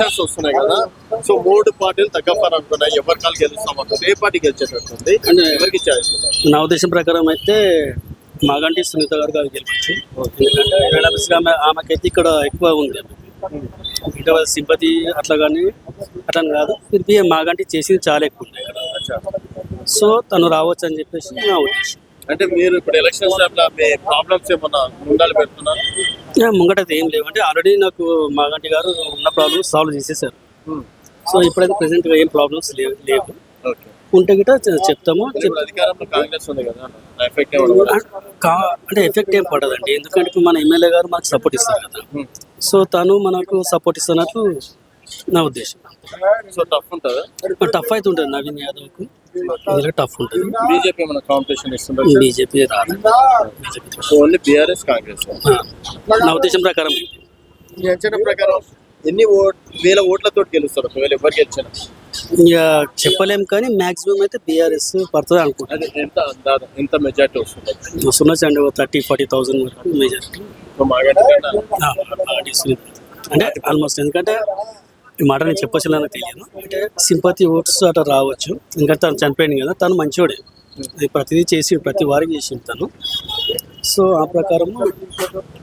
Elections వస్తున్నాయి కదా. So మూడు పార్టీలు తగ్గపారు అనుకున్నాయి. ఎవరి కాలు గెలుస్తామంటుంది ఏ పార్టీ గెలిచేటట్టుంది? ఎవరికి ఛాయిస్ నా ఉద్దేశం ప్రకారం అయితే మాగంటి సునీత గారు గెలవచ్చు ఎందుకంటే ఆమె ఆమెకైతే ఇక్కడ ఎక్కువ ఉంది. ఇంకా సింపతి అట్లా కానీ అట్లా కాదు. ఇది మాగంటి చేసింది చాలా ఎక్కువ ఉంది ఇక్కడ. సో తను రావచ్చు అని చెప్పేసి నా ఉద్దేశం. అంటే మీరు ఇప్పుడు ఎలక్షన్స్ టైంలో మీ ప్రాబ్లమ్స్ ఏమన్నా ముందాలు పెడుతున్నారు ఏ, ముంగటైతే ఏం లేవు. అంటే ఆల్రెడీ నాకు మాగంటి గారు ఉన్న ప్రాబ్లమ్స్ సాల్వ్ చేసేసారు. సో ఇప్పుడైతే ప్రెసెంట్గా ఏం ప్రాబ్లమ్స్ లేవు. లేవు ఉంటే గిట్ట చె- చెప్తాము. అంటే ఎఫెక్ట్ ఏం పడదండి. ఎందుకంటే ఇప్పుడు మన ఎమ్మెల్యే గారు మనకు సపోర్ట్ ఇస్తారు కదా. సో తను మనకు సపోర్ట్ ఇస్తున్నట్లు నా ఉద్దేశం. సో టఫ్ ఉంటుందా? టఫ్ అయితే ఉంటుంది నవీన్ యాదవ్కు. టఫ్ ఉంటుంది. బీజేపీ ఏమైనా కాంపిటీషన్ ఇస్తుందా? బీజేపీ రాదు. BJP only BRS Congress. నా ఉద్దేశం ప్రకారం మీ అంచనా ప్రకారం? ఎన్ని ఓట్ వేల ఓట్లతో గెలుస్తారు? ఒకవేళ ఎవరు గెలిచిన. ఇక చెప్పలేం కానీ మాక్సిమం అయితే బీఆర్ఎస్ పడుతుంది అనుకుంటాను అది ఎంత? అందాజ. ఎంత మెజార్టీ వస్తుంది? వస్తున్నచ్చు అండి థర్టీ ఫార్టీ థౌసండ్ వరకు మెజారిటీ అంటే ఆల్మోస్ట్ ఎందుకంటే ఈ మాట నేను చెప్పొచ్చు నాకు తెలియదు. అంటే సింపతి ఓట్స్ అట్లా రావచ్చు. ఇంకా తను చనిపోయింది కదా తను మంచోడే. ఇది ప్రతిదీ చేసి ప్రతి వారికి చేసి తను. సో ఆ ప్రకారం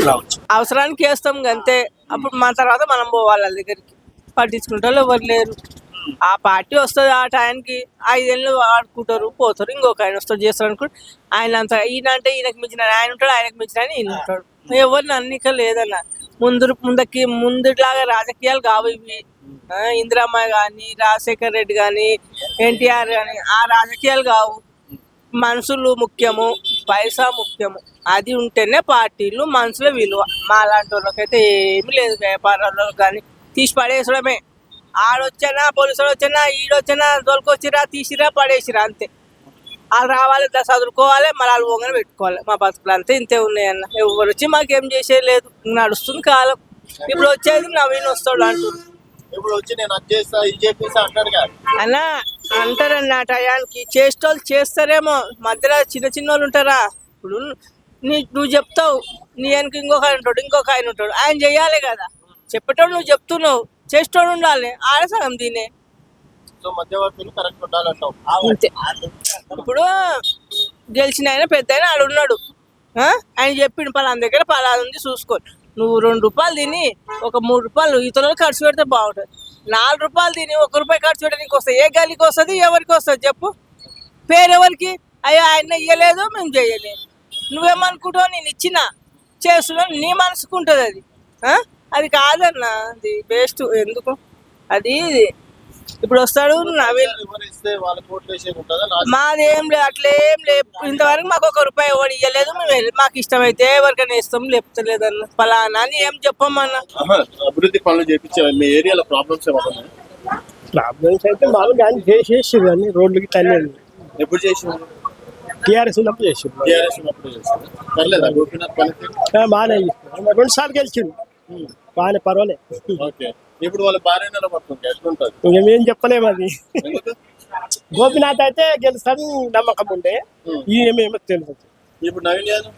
రావచ్చు. అవసరానికి వేస్తాం అంతే అప్పుడు మన తర్వాత మనం పోవాలి వాళ్ళ దగ్గరికి. పట్టించుకుంటే వాళ్ళు ఎవరు లేరు. ఆ పార్టీ వస్తుంది ఆ టైంకి. ఐదేళ్ళు ఆడుకుంటారు పోతారు. ఇంకొక ఆయన వస్తాడు చేస్తారు అనుకుంటే. ఆయన అంత ఈయన అంటే ఈయనకు మించిన ఆయన ఉంటాడు ఆయనకు మించిన ఆయన ఈయన ఉంటాడు. ఎవరిని అన్నిక లేదన్న. ముందు ముందకి ముందులాగా రాజకీయాలు కావు ఇవి. ఆ, ఇందిరమ్మ కానీ రాజశేఖర్ రెడ్డి కానీ ఎన్టీఆర్ కానీ ఆ రాజకీయాలు కావు. మనుషులు ముఖ్యము పైసా ముఖ్యము. అది ఉంటేనే పార్టీలు మనుషుల విలువ. మా లాంటి వాళ్ళకైతే ఏమీ లేదు వ్యాపారాల్లో కానీ తీసి పడేసడమే ఆడొచ్చినా పోలీసులు వచ్చినా ఈడొచ్చినా దొరికొచ్చిరా తీసిరా పడేసిరా అంతే. వాళ్ళు రావాలి చదువుకోవాలి మళ్ళీ వాళ్ళు పోగానే పెట్టుకోవాలి. మా బతుకులు అంతే ఇంతే ఉన్నాయన్న ఎవరు వచ్చి మాకేం చేసేది లేదు నడుస్తుంది కాలం. ఇప్పుడు వచ్చేది నవీన్ వస్తాడు అంటారు ఇప్పుడు వచ్చి నేను అది చేస్తా ఇది చేపిస్తా అంటాడు కదా. అన్నా అంటారన్న టయానికి. చేసేటోళ్ళు చేస్తారేమో. మధ్యలో చిన్న చిన్న వాళ్ళు ఉంటారా? ఇప్పుడు నీ నువ్వు చెప్తావు. నీ వెనక ఇంకొక ఆయన ఉంటాడు ఇంకొక ఆయన ఉంటాడు. ఆయన చెయ్యాలి కదా. చెప్పేటోడు నువ్వు చెప్తున్నావు. చేసేటోడు ఉండాలి. ఆడ సగం దీనే సో మధ్యవర్తులు కరెక్ట్ ఉండాలంటావు. అంతే. ఇప్పుడు గెలిచిన ఆయన పెద్ద ఆయన ఆడు ఉన్నాడు. ఆ? ఆయన చెప్పిండు పలానా దగ్గర పలానా ఉంది చూసుకో. నువ్వు రెండు రూపాయలు తిని ఒక మూడు రూపాయలు ఇతరులు ఖర్చు పెడితే బాగుంటుంది. నాలుగు రూపాయలు తిని ఒక రూపాయి ఖర్చు పెట్టడానికి వస్తుంది. ఏ గాలికి వస్తుంది ఎవరికి వస్తుంది చెప్పు. పేరెవరికి అయ్యో ఆయన ఇయ్యలేదు మేము చేయలేదు. నువ్వేమనుకుంటావు నేను ఇచ్చిన చేస్తున్నావు నీ మనసుకుంటుంది అది. ఆ? అది కాదన్న అది బెస్ట్ ఎందుకు? అది ఇప్పుడు వస్తాడు నవీన్. మాదేం లేదు అట్లేం లేదు ఇంతవరకు మాకు ఒక రూపాయి ఎవరు ఇవ్వలేదు మేము మాకు ఇష్టమైతే ఎవరికైనా ఇస్తాం లేపుతలేదన్న ఫలానా అని ఏం చెప్పమన్నా. అభివృద్ధి పనులు చేపించే మీ ఏరియాలో ప్రాబ్లమ్స్? ప్రాబ్లమ్స్ అయితే మామూలుగా కానీ చేసేసారు కానీ రోడ్లకి తల్లి ఎప్పుడు చేసింది టీఆర్ఎస్ ఉన్నప్పుడు చేసారు టీఆర్ఎస్ ఉన్నప్పుడు చేసింది పర్లేదా? గోపీనాథ్ పనికి? బాగానే రెండు సార్లు గెలిచిండు. బాగానే పర్వాలేదు ఓకే. ఇప్పుడు వాళ్ళ భార్య నిలబడుతుంది. ఎట్లుంటది? ఇంకా మేము చెప్పలేము అది. గోపినాథ్ అయితే గెలుస్తాను నమ్మకం ఉండే. ఈయనేమో తెలియదు ఇప్పుడు నవీన్ యాదవ్?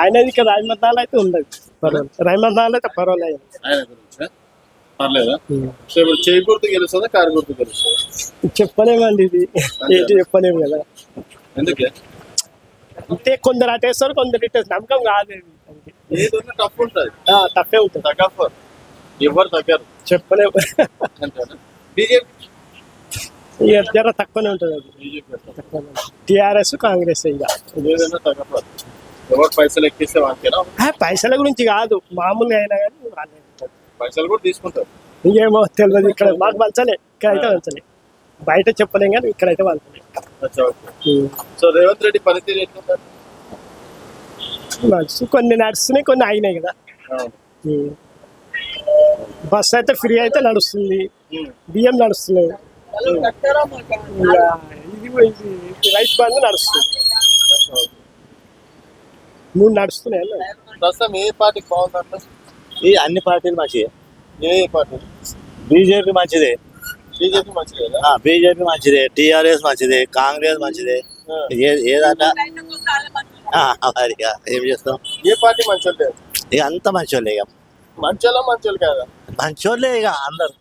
ఆయన ఇక్కడ రాజమంతాలు అయితే ఉండదు. పర్వాలేదు. రాజమంతాలు అయితే పర్వాలేదు. ఆయన గురించి? పర్లేదా? సో ఇప్పుడు చేయి గుర్తు గెలుస్తుందా కారు గుర్తు గెలుస్తుందా? చెప్పలేమండి ఇది. ఏంటి చెప్పలేము కదా. ఎందుకే? అంటే కొందరు అటేస్తారు కొందరు ఇటు నమ్మకం కాదు ఇది. అంతే. ఏది ఉన్నా టఫ్ ఉంటుంది. ఆ, తప్పే ఉంటుంది తగ్గఫ్ ఎవరు తగ్గరు. చెప్పలేము. బీజేపీ? జర తక్కువనే ఉంటుంది. అది బీజేపీ టీఆర్ఎస్ కాంగ్రెస్ ఇక ఎవరు పైసలు ఎక్కిస్తే ఆ, పైసల గురించి కాదు. మామూలుగా అయినా కానీ వాళ్ళే. పైసలు కూడా తీసుకుంటారు. ఇంకేమో తెలియదు ఇక్కడ మాకు వంచలే ఇక్కడ అయితే వంచలే బయట చెప్పలేం కానీ ఇక్కడైతే వంచలే. సో రేవంత్ రెడ్డి పనితీరు ఎట్లుంటారు కొన్ని నడుస్తున్నాయి కొన్ని ఆగినాయి కదా. బస్ అయితే ఫ్రీ అయితే నడుస్తుంది. బియ్యం నడుస్తున్నాయి బంధు నడుస్తుంది. మూడు నడుస్తున్నాయి అన్న. ప్రస్తుతం ఏ పార్టీకి బాగుందంట ఈ అన్ని పార్టీలు మంచిదే. ఏ పార్టీ? బీజేపీ మంచిదే. బీజేపీ మంచిది కదా? బీజేపీ మంచిదే. టీఆర్ఎస్ మంచిదే. కాంగ్రెస్ మంచిదే. ఏదన్నా ఇక ఏం చేస్తాం? ఏ పార్టీ మంచోళ్ళు? లేదు ఇక అంత మంచి ఇక. మంచోళ్ళ మంచోళ్ళు కాదా? మంచోళ్ళే ఇక అందరు.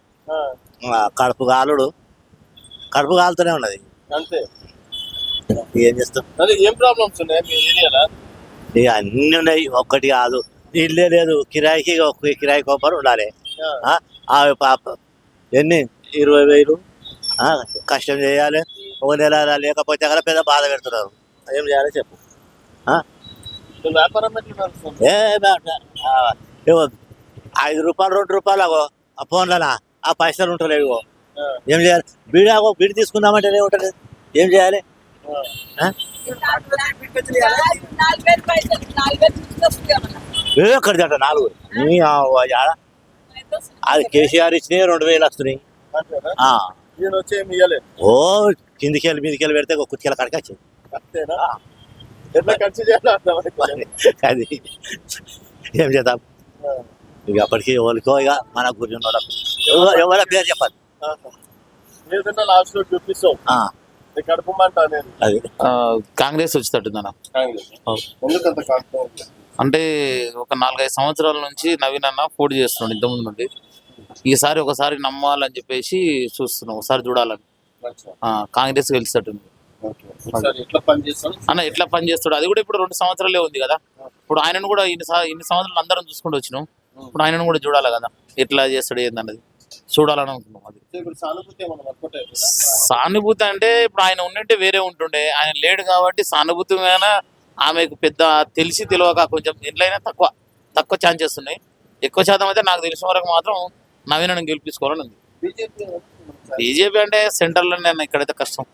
కడుపు కాలుడు కడుపు కాలుతూనే ఉన్నది. అంతే. ఏం చేస్తాం? అదే ఏం ప్రాబ్లమ్స్ ఉన్నాయి మీ ఏరియాలో? ఇక అన్ని ఉన్నాయి. ఒక్కటి కాదు. ఇల్లే లేదు. కిరాయికి ఒక కిరాయి కొబ్బరి ఉండాలి. పాప. ఎన్ని? ఇరవై వేలు. ఆ, కష్టం చేయాలి. ఒక నెల లేకపోతే అక్కడ పెద్ద బాధ పెడుతున్నారు. ఏం చేయాలి చెప్పు. ఐదు రూపాయలు రెండు రూపాయలు అగో ఆ ఫోన్లనా? ఆ పైసలు ఉంటలేవు ఏం చేయాలి? బీడి ఆగో బీడి తీసుకుందామంటే ఉంటుంది? ఏం చేయాలి? ఎక్కడిది అంట నాలుగు. నీ ఆడ. అది కేసీఆర్ ఇచ్చినాయి రెండు వేలు వస్తున్నాయి. ఓ కిందికి వెళ్ళి మీదికి వెళ్ళి పెడితే కుర్చీల కడక వచ్చింది. అంతేనా? ఎట్లా ఖర్చు చేయాలి అది. ఏం చేద్దాం? ఇక అప్పటికి ఎవరికో ఇక మన గురి ఉన్నోళ్ళకు ఎవరు- ఎవరి పేరు చెప్పాలి? ఏదైనా లాస్ట్లో చూపిస్తాం ఆ, నీ కడుపు మంట అనేది. అది. ఆ, కాంగ్రెస్ వచ్చేటట్టుందన్న. అంటే ఒక నాలుగైదు సంవత్సరాల నుంచి నవీన్ అన్న పోటీ చేస్తున్నాడు ఇంతకుముందు నుండి. ఈసారి ఒకసారి నమ్మాలని చెప్పేసి చూస్తున్నాం. ఒకసారి చూడాలని. కాంగ్రెస్ గెలిచేటట్టుంది. అన్న ఎట్లా పని చేస్తాడు? అది కూడా ఇప్పుడు రెండు సంవత్సరాలే ఉంది కదా. ఇప్పుడు ఆయనను కూడా ఇన్ని ఇన్ని సంవత్సరాలు అందరం చూసుకుంటూ వచ్చినాం. ఇప్పుడు ఆయనను కూడా చూడాలి కదా. ఎట్లా చేస్తాడు ఏందన్నది? చూడాలని అనుకున్నాం అది. సానుభూతి అంటే ఇప్పుడు ఆయన ఉండింటే వేరే ఉంటుండే. ఆయన లేడు కాబట్టి సానుభూతి మీద ఆమెకు పెద్ద తెలిసి తెలియక కొంచెం ఎట్లయినా తక్కువ తక్కువ ఛాన్సెస్ ఉన్నాయి. ఎక్కువ శాతం అయితే నాకు తెలిసిన వరకు మాత్రం నవీనను గెలిపించుకోవాలని ఉంది. బీజేపీ అంటే సెంట్రల్లోనే అన్న ఇక్కడైతే కష్టం.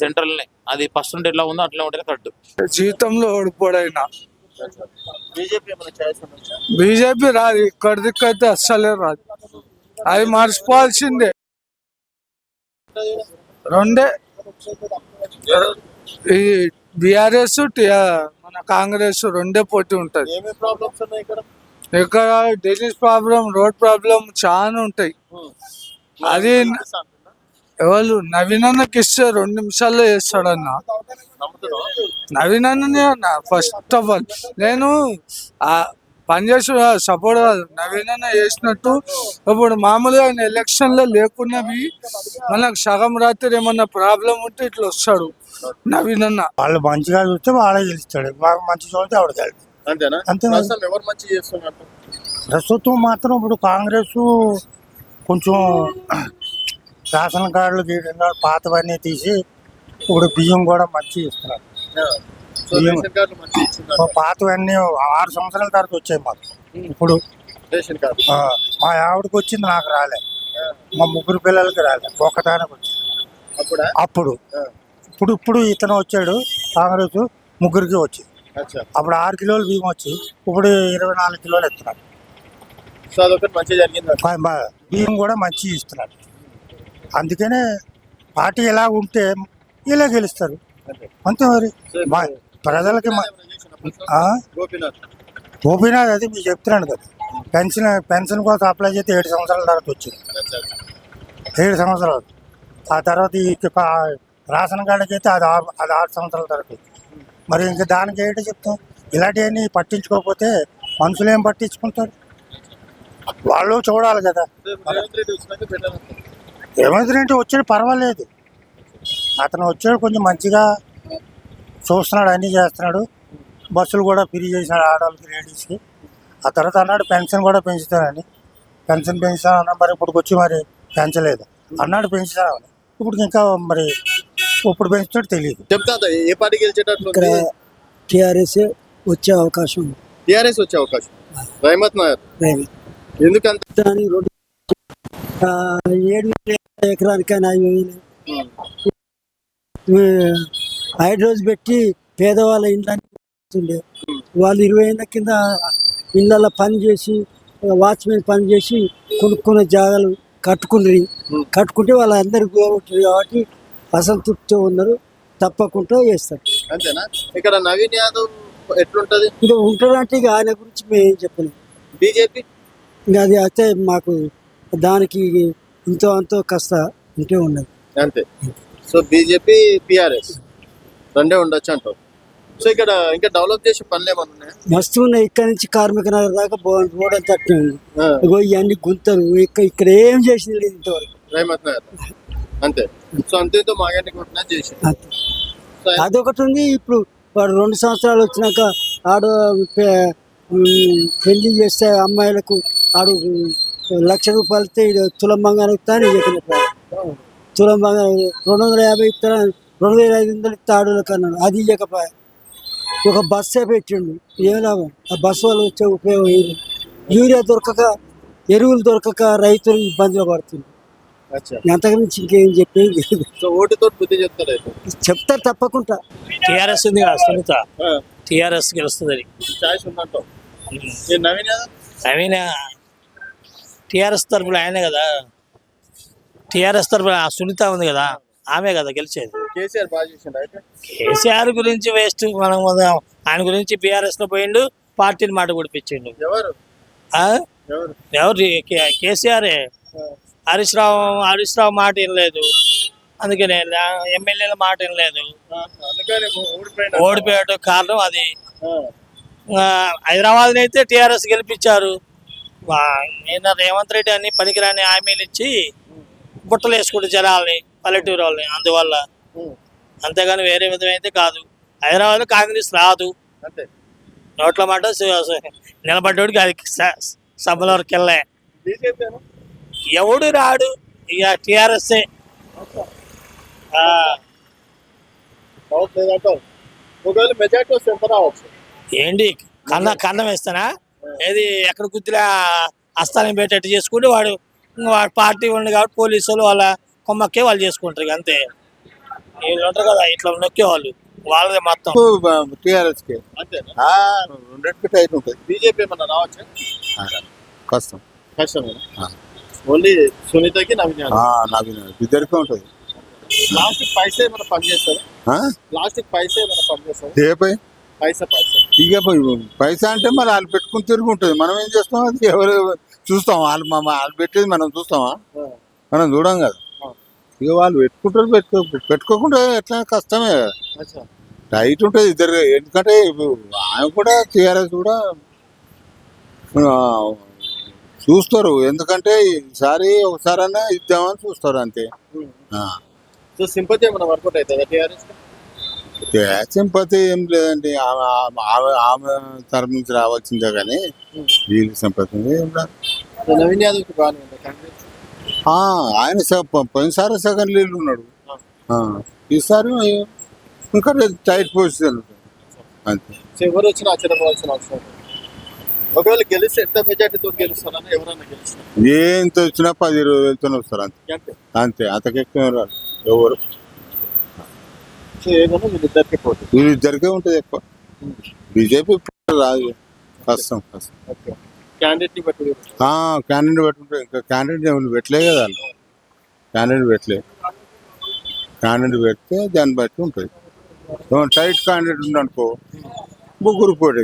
సెంట్రల్నే. అది ఫస్ట్ ఉంటే ఎట్లా ఉందో అట్లా ఉంటే కరెక్ట్ జీవితంలో ఓడిపోడైనా. బీజేపీ రాదు ఇక్కడ దిక్కైతే అస్సలే రాదు. అది మర్చిపోవాల్సిందే. రెండే. ఈ బీఆర్ఎస్ మన కాంగ్రెస్ రెండే పోటీ ఉంటది. ఏమేమి ప్రాబ్లమ్స్ ఉన్నాయి ఇక్కడ? ఇక్కడ ఢిల్లీ ప్రాబ్లం రోడ్ ప్రాబ్లం చాలా ఉంటాయి. అది ఎవరు? నవీన్ అన్నకి ఇస్తే రెండు నిమిషాల్లో చేస్తాడన్న. నవీన్ అన్ననే అన్న ఫస్ట్ ఆఫ్ ఆల్ నేను ఆ పనిచేసి సపోర్ట్ కాదు. నవీన్ అన్న చేసినట్టు ఇప్పుడు మామూలుగా ఆయన ఎలక్షన్లో లేకున్నవి మనకు సగం రాత్రి ఏమన్నా ప్రాబ్లం ఉంటే ఇట్లా వస్తాడు నవీన్ అన్న. వాళ్ళు మంచిగా చూస్తే వాళ్ళే గెలుస్తాడు. మాకు మంచి చూస్తే ఆవిడ గెలుస్తాడు అంతేనా? అంతే మరి. ప్రస్తుతం ఎవరు మంచి చేస్తున్నారు? ప్రస్తుతం మాత్రం ఇప్పుడు కాంగ్రెస్ కొంచెం రేషన్ కార్డులు గీయడం పాతవన్నీ తీసి ఇప్పుడు బియ్యం కూడా మంచి ఇస్తున్నారు. పాతవన్నీ ఆరు సంవత్సరాల తర్వాత వచ్చాయి మాకు. ఇప్పుడు మా ఆవిడకి వచ్చింది నాకు రాలే. మా ముగ్గురు పిల్లలకి రాలే. ఒక్కదానికి వచ్చింది. అప్పుడా. ఇప్పుడు ఇప్పుడు ఇతను వచ్చాడు కాంగ్రెస్ ముగ్గురికి వచ్చింది. అప్పుడు ఆరు కిలోలు బియ్యం వచ్చి ఇప్పుడు ఇరవై నాలుగు కిలోలు ఇస్తున్నారు బియ్యం కూడా మంచి ఇస్తున్నారు. అందుకనే పార్టీ ఎలా ఉంటే ఇలా గెలుస్తారు. అంతే. మరి. ప్రజలకి? గోపీనాథ్. అది మీకు చెప్తున్నాను కదా. పెన్షన్ పెన్షన్ కోసం అప్లై చేస్తే ఏడు సంవత్సరాల తర్వాత వచ్చింది. ఏడు సంవత్సరాలు ఆ తర్వాత ఈ రేషన్ కార్డుకి అయితే అది అది ఆరు సంవత్సరాల తర్వాత వచ్చింది. మరి ఇంకా దానికి ఏంటో చెప్తాం? ఇలాంటివన్నీ పట్టించుకోకపోతే మనుషులు ఏం పట్టించుకుంటారు? వాళ్ళు చూడాలి కదా. రెడ్డి వచ్చాడు పర్వాలేదు. అతను వచ్చాడు కొంచెం మంచిగా చూస్తున్నాడు అన్నీ చేస్తున్నాడు. బస్సులు కూడా ఫ్రీ చేసినాడు ఆడవాళ్ళకి లేడీస్కి. ఆ తర్వాత అన్నాడు పెన్షన్ కూడా పెంచుతానని. పెన్షన్ పెంచుతానన్నా మరి ఇప్పుడు వచ్చి మరి పెంచలేదు. అన్నాడు పెంచుతానని. ఇప్పుడు ఇంకా మరి ఇప్పుడు పెంచుతాడు తెలియదు. చెప్తా ఏ పార్టీ గెలిచేటట్లు ఇక్కడ టిఆర్ఎస్ వచ్చే అవకాశం ఉంది. టిఆర్ఎస్ వచ్చే అవకాశం రహమత్. ఎందుకంత దాని రెండు ఆ, ఏడు ఎకరానికైనా హైడ్రోజ్ పెట్టి పేదవాళ్ళ ఇండ్లే వాళ్ళు ఇరవై ఏళ్ళ కింద ఇళ్ళల్లో పని చేసి వాచ్మెన్ పని చేసి కొనుక్కున్న జాగాలు కట్టుకున్నది కట్టుకుంటే వాళ్ళందరికీ బాగుంటుంది కాబట్టి అసంతృప్తితో ఉన్నారు. తప్పకుండా చేస్తారు. అంతేనా? ఇక్కడ నవీన్ యాదవ్ ఎట్లుంటది? ఇంకా ఉంటారంటే ఇక ఆయన గురించి మేము ఏం చెప్పలేము బీజేపీ? ఇంకా అది అయితే మాకు దానికి ఇంతో అంతో కాస్త ఉంటే ఉన్నది. అంతే. సో బీజేపీ పిఆర్ఎస్ రెండే ఉండొచ్చు అంటావు. సో ఇక్కడ ఇంకా డెవలప్ చేసే పనులు ఏమైనా ఉన్నాయా? మస్తు ఉన్నాయి ఇక్కడ నుంచి కార్మిక నగర్ దాకా బో- రోడ్ అంతా అట్లే ఉంది ఇగో ఇవన్నీ గుంతలు. ఇక్కడ ఇక్కడ ఏం చేసింది లేదు ఇంతవరకు. రేమత్ నగర్. అంతే. సో అంతేతో మాగంటి కొట్టినా చేసి. అదొకటి ఉంది. ఇప్పుడు వాడు రెండు సంవత్సరాలు వచ్చినాక ఆడు పెళ్ళి చేస్తే అమ్మాయిలకు ఆడు లక్ష రూపాయలు ఇస్తే తులం బంగారం ఇస్తా అని చెప్పిన తులం బంగారం రెండు వందల యాభై ఇస్తా రెండు వేల ఐదు వందలు ఇస్తా ఆడులకు అన్నాడు. అది ఇవ్వకపోయా ఒక బస్సే పెట్టిండు. ఏం లాభం? ఆ బస్సు వల్ల వచ్చే ఉపయోగం ఏది యూరియా దొరకక ఎరువులు దొరకక రైతులు ఇబ్బందులు పడుతుంది అంతకుమించి ఇంకేం చెప్పేది ఓటుతో బుద్ధి చెప్తారు తప్పకుండా. టీఆర్ఎస్ ఉంది కదా సునీత? టీఆర్ఎస్ గెలుస్తుంది నవీన్? నవీన? టీఆర్ఎస్ తరపున ఆయనే కదా. టీఆర్ఎస్ తరపున ఆ సునీత ఉంది కదా ఆమె కదా గెలిచేది. కేసీఆర్ గురించి వేస్ట్ మనం ఆయన గురించి బీఆర్ఎస్లో పోయిండు పార్టీని మాట గుడిపించిండు. ఎవరు? కేసీఆరే. హరీష్ రావు హరీష్ రావు మాట వినలేదు. అందుకనే ఎమ్మెల్యేల మాట వినలేదు. ఓడిపోయాడు కారణం అది. హైదరాబాద్ అయితే టీఆర్ఎస్ గెలిపించారు. వా- ఈయన రేవంత్ రెడ్డి అన్ని పనికిరాని హామీలు ఇచ్చి బుట్టలు వేసుకుంటూ జనాల్ని పల్లెటూరు వాళ్ళని అందువల్ల అంతేగాని వేరే విధం అయితే కాదు. హైదరాబాద్లో కాంగ్రెస్ రాదు. అంతే. నోట్ల మాట నిలబడ్డోడికి అది సభలో వరకు వెళ్ళే ఎవడు రాడు? ఇక టీఆర్ఎస్ లేదంటావు. ఒకవేళ మెజార్టీ వస్తే ఎంత రావచ్చు? ఏంటి? కన్న కన్నం వేస్తానా? ఏది ఎక్కడ గుద్దిలా అస్తానం పెట్టేట్టు చేసుకుంటే వాడు వాడు పార్టీ ఉండి కాబట్టి పోలీసులు వాళ్ళ కొమ్మక్కే వాళ్ళు చేసుకుంటారు అంతే. వీళ్ళు ఉంటారు కదా ఇట్లా నొక్కే వాళ్ళు. వాళ్ళదే మొత్తం. టీఆర్ఎస్కి రెండింటికి టైట్ ఉంటుంది. బీజేపీ ఏమన్నా రావచ్చా? కష్టం. కష్టమేనా ఆ. ఓన్లీ సునీతకి నవీన్ నాకు ఇద్దరికి ఉంటుంది. లాస్ట్ పైసా ఏమైనా పనిచేస్తారు? లాస్ట్ పైసా ఏమైనా పనిచేస్తారు? ఏ పై? పైసా పైసా. ఇక పైసా అంటే మరి వాళ్ళు పెట్టుకుని తిరిగి ఉంటుంది మనం ఏం చేస్తాం? అది ఎవరు చూస్తాం. వాళ్ళు మా వాళ్ళు పెట్టేది మనం చూస్తామా. మనం చూడం కదా. ఇక వాళ్ళు పెట్టుకుంటారు పెట్టుకో పెట్టుకోకుండా ఎట్లా కష్టమే అచ్చా. టైట్ ఉంటుంది ఇద్దరు. ఎందుకంటే ఆయన కూడా టీఆర్ఎస్ కూడా చూస్తారు. ఎందుకంటే ఈసారి ఒకసారైనా ఇద్దామని చూస్తారు అంతే. ఆ. సో సింపతి ఏమైనా వర్కౌట్ అవుతుందా టీఆర్ఎస్ సింపతి ఏం లేదండి. ఆమె ఆమె- ఆమె తరపు నుంచి రావాల్సిందే కానీ వీళ్ళకి సింపతి ఏం నవీన్ ఆయన పోయినసారి సెకండ్ లీడ్ ఉన్నాడు. ఈసారి ఇంకా టైట్ పొజిషన్. అంతే. ఎవరు వచ్చినా ఆశ్చర్యపోవాల్సిన అవసరం లేదు. ఒకవేళ గెలిస్తే ఎంత మెజార్టీతో గెలుస్తారని ఎవరైనా గెలుస్తారు ఎంత వచ్చినా పది ఇరవై వేలతోనే వస్తారు అంతే. అంతే. అంతే. అంతకెక్కువ రాదు. ఎవరు? వీళ్ళిద్దరికి ఉంటుంది ఎక్కువ. బీజేపీ రాదు. కష్టం కష్టం క్యాండిడేట్ పెట్టుకుంటే ఇంకా క్యాండిడేట్ పెట్టలే కదా క్యాండిడేట్ పెట్టలే. క్యాండిడేట్ పెడితే దాన్ని బట్టి ఉంటుంది. టైట్ క్యాండిడేట్ ఉందనుకో ముగ్గురు పోటీ